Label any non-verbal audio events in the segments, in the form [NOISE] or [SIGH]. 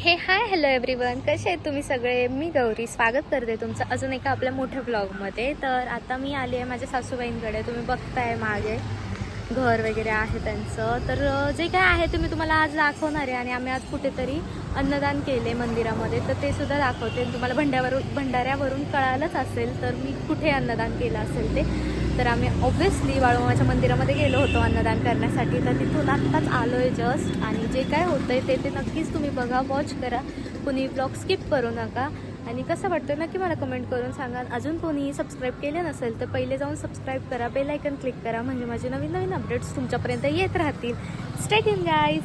हे hi hello everyone कसे आहेत तुम्ही सगळे? मी गौरी. स्वागत करते तुमचं अजून एका आपल्या मोठ्या ब्लॉगमध्ये तर आता मी आली आहे माझ्या सासूबाईंकडे. तुम्ही बघताय मागे. घर वगैरे आहे त्यांचं. तर जे काय आहे ते मी तुम्हाला आज दाखवणार आहे आणि आम्ही आज कुठेतरी अन्नदान केले मंदिरामध्ये. तर ते सुद्धा दाखवते. आणि तुम्हाला भंड्यावरून भंडाऱ्यावरून कळालंच असेल तर मी कुठे अन्नदान केलं असेल ते. तर आम्ही ऑब्व्हियसली बाळूमाच्या मंदिरामध्ये गेलो होतो अन्नदान करण्यासाठी. तर तिथून आत्ताच आलो आहे जस्ट आणि जे काय होतं आहे ते ते नक्कीच तुम्ही बघा वॉच करा. कुणी ब्लॉग स्किप करू नका. आणि कसं वाटतं नक्की मला कमेंट करून सांगा. अजून कोणी सबस्क्राईब केले नसेल तर पहिले जाऊन सबस्क्राईब करा. बेल आयकन क्लिक करा. म्हणजे माझे नवीन नवीन अपडेट्स तुमच्यापर्यंत येत राहतील. स्टेट इन गाईज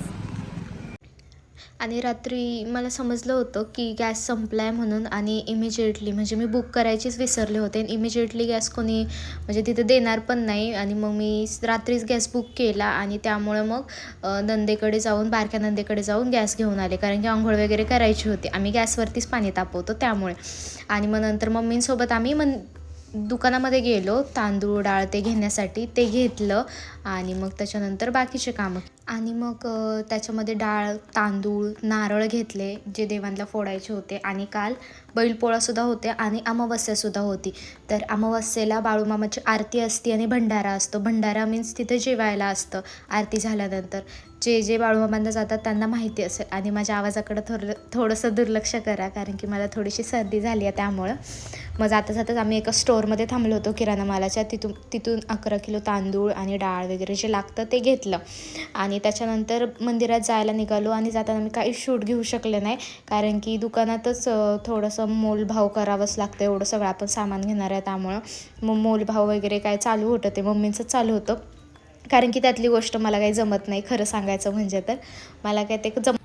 आणि रात्री मला समजलं होतं की गॅस संपला आहे म्हणून आणि इमिजिएटली म्हणजे मी बुक करायचीच विसरले होते. आणि इमिजिएटली गॅस कोणी म्हणजे तिथे देणार पण नाही आणि मग मी रात्रीच गॅस बुक केला आणि त्यामुळं मग नंदेकडे जाऊन बारक्या नंदेकडे जाऊन गॅस घेऊन आले. कारण की आंघोळ वगैरे करायची होती. आम्ही गॅसवरतीच पाणी तापवतो त्यामुळे. आणि मग नंतर मम्मींसोबत आम्ही मन दुकानामध्ये गेलो तांदूळ डाळ ते घेण्यासाठी ते घेतलं आणि मग त्याच्यानंतर बाकीचे कामं आणि मग त्याच्यामध्ये डाळ तांदूळ नारळ घेतले जे देवांना फोडायचे होते आणि काल बैलपोळासुद्धा होते आणि अमावस्यासुद्धा होती. तर अमावस्येला बाळूमामाची आरती असते आणि भंडारा असतो. भंडारा मीन्स तिथे जेवायला असतं आरती झाल्यानंतर. जे जे बाळूमामांना जातात त्यांना माहिती असेल. आणि माझ्या आवाजाकडं थोडं थोडंसं दुर्लक्ष करा कारण की मला थोडीशी सर्दी झाली आहे त्यामुळं. मग जाता जाताच आम्ही एका स्टोअरमध्ये थांबलो होतो किराणा मालाच्या. तिथून तिथून अकरा किलो तांदूळ आणि डाळ वगैरे जे लागतं ते घेतलं. आणि आणि त्याच्यानंतर मंदिरात जायला निघालो आणि जाताना मी काही शूट घेऊ शकले नाही. कारण की दुकानातच थोडंसं मोलभाव करावंच लागतं. एवढं सगळं आपण सामान घेणार आहे त्यामुळं. मग मोलभाव वगैरे काय चालू होतं ते मम्मींचं चालू होतं. कारण की त्यातली गोष्ट मला काही जमत नाही खरं सांगायचं म्हणजे तर. मला काय ते जम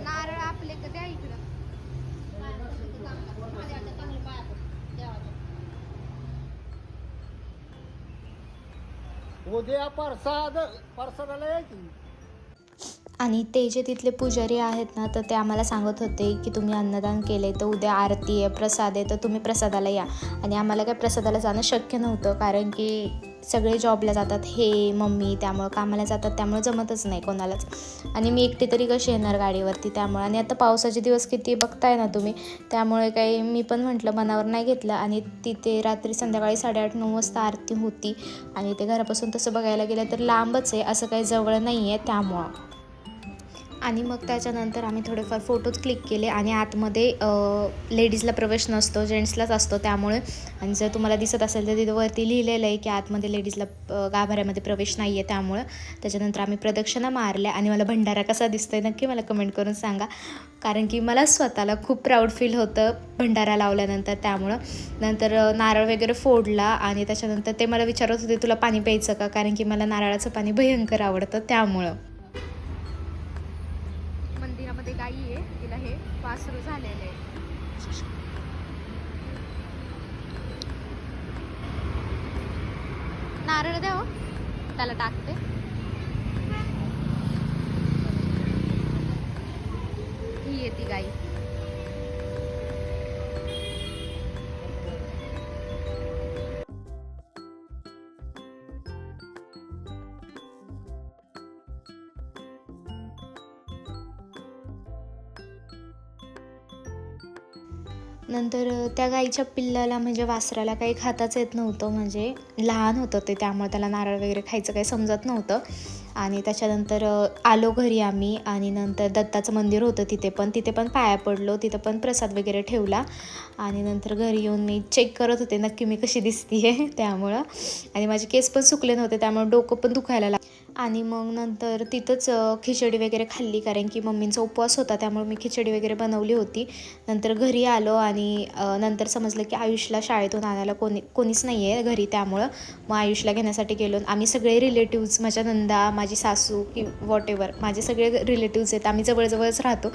नारळ आपले कधी इकडं. उद्या परसाद परसादाला यायची आणि ते जे तिथले पुजारी आहेत ना तर ते आम्हाला सांगत होते की तुम्ही अन्नदान केले तर उद्या आरती आहे प्रसाद आहे तर तुम्ही प्रसादाला या. आणि आम्हाला काय प्रसादाला जाणं शक्य नव्हतं कारण की सगळे जॉबला जातात हे मम्मी त्यामुळं कामाला जातात त्यामुळं जमतच नाही कोणालाच. आणि मी एकटी तरी कशी येणार गाडीवरती त्यामुळं? आणि आता पावसाचे दिवस किती बघताय ना तुम्ही त्यामुळे काही मी पण म्हटलं मनावर नाही घेतलं. आणि तिथे रात्री संध्याकाळी साडेआठ नऊ वाजता आरती होती. आणि ते घरापासून तसं बघायला गेलं तर लांबच आहे असं काही जवळ नाही आहे त्यामुळं. आणि मग त्याच्यानंतर आम्ही थोडेफार फोटोज क्लिक केले आणि आतमध्ये लेडीजला प्रवेश नसतो जेंट्सलाच असतो त्यामुळे. आणि जर तुम्हाला दिसत असेल तर तिथं वरती लिहिलेलं आहे की आतमध्ये लेडीजला गाभाऱ्यामध्ये प्रवेश नाही आहे त्यामुळं. त्याच्यानंतर आम्ही प्रदक्षिणा मारल्या आणि मला भंडारा कसा दिसतोय नक्की मला कमेंट करून सांगा. कारण की मला स्वतःला खूप प्राऊड फील होतं भंडारा लावल्यानंतर त्यामुळं. नंतर नारळ वगैरे फोडला आणि त्याच्यानंतर ते मला विचारत होते तुला पाणी प्यायचं का? कारण की मला नारळाचं पाणी भयंकर आवडतं त्यामुळं मंदिरामध्ये गाई आहे तिला हे वासरू झालेलं आहे नारळ द्या हो. त्याला टाकते. ही येते गाई. नंतर त्या गाईच्या पिल्लाला म्हणजे वासराला काही खाताच येत नव्हतं. म्हणजे लहान होतं ते त्यामुळे त्याला नारळ वगैरे खायचं काही समजत नव्हतं. आणि त्याच्यानंतर आलो घरी आम्ही आणि नंतर दत्ताचं मंदिर होतं तिथे पण. तिथे पण पाया पडलो तिथं पण प्रसाद वगैरे ठेवला. आणि नंतर घरी येऊन मी चेक करत होते नक्की मी कशी दिसते आहे [LAUGHS] त्यामुळं. आणि माझे केस पण सुकले नव्हते त्यामुळे डोकं पण दुखायला लागलं. आणि मग नंतर तिथंच खिचडी वगैरे खाल्ली. कारण की मम्मींचा उपवास होता त्यामुळे मी खिचडी वगैरे बनवली होती. नंतर घरी आलो आणि नंतर समजलं की आयुषला शाळेतून आणायला कोणी कोणीच नाही आहे घरी त्यामुळं. मग आयुषला घेण्यासाठी गेलो आम्ही सगळे रिलेटिव्ज माझ्या नंदा माझी सासू की वॉट एवर माझे सगळे रिलेटिव्ज आहेत. आम्ही जवळजवळच राहतो.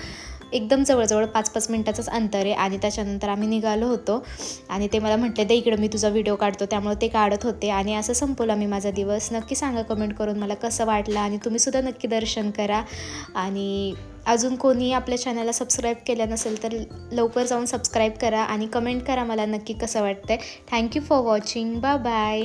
एकदम जवळजवळ पाच पाच मिनटाचंच अंतर आहे. आणि त्याच्यानंतर आम्ही निघालो होतो. आणि ते मला म्हटले दे इकडं मी तुझा व्हिडिओ काढतो. त्यामुळे ते काढत होते. आणि असं संपवला मी माझा दिवस. नक्की सांगा कमेंट करून मला कसं वाटलं. आणि तुम्हीसुद्धा नक्की दर्शन करा. आणि अजून कोणी आपल्या चॅनलला सबस्क्राईब केलं नसेल तर लवकर जाऊन सबस्क्राईब करा. आणि कमेंट करा मला नक्की कसं वाटतं आहे थँक्यू फॉर वॉचिंग बा बाय